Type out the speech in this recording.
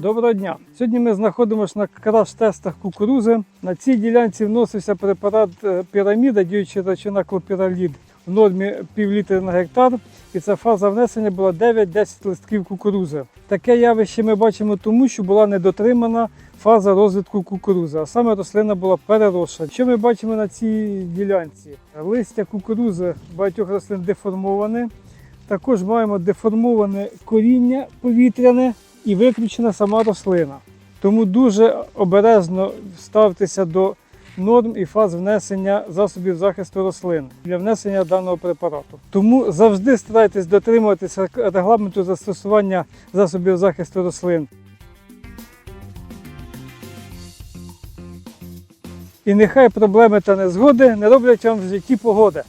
Доброго дня! Сьогодні ми знаходимося на краш-тестах кукурузи. На цій ділянці вносився препарат е, піраміда, діюча речовина клопіралід в нормі пів літри на гектар. І ця фаза внесення була 9-10 листків кукурузи. Таке явище ми бачимо тому, що була недотримана фаза розвитку кукурузи, а саме рослина була переросша. Що ми бачимо на цій ділянці? Листя кукурузи багатьох рослин деформоване. Також маємо деформоване коріння повітряне і виключена сама рослина. Тому дуже обережно ставтеся до норм і фаз внесення засобів захисту рослин для внесення даного препарату. Тому завжди старайтесь дотримуватися регламенту застосування засобів захисту рослин. І нехай проблеми та незгоди не роблять вам в житті погоди.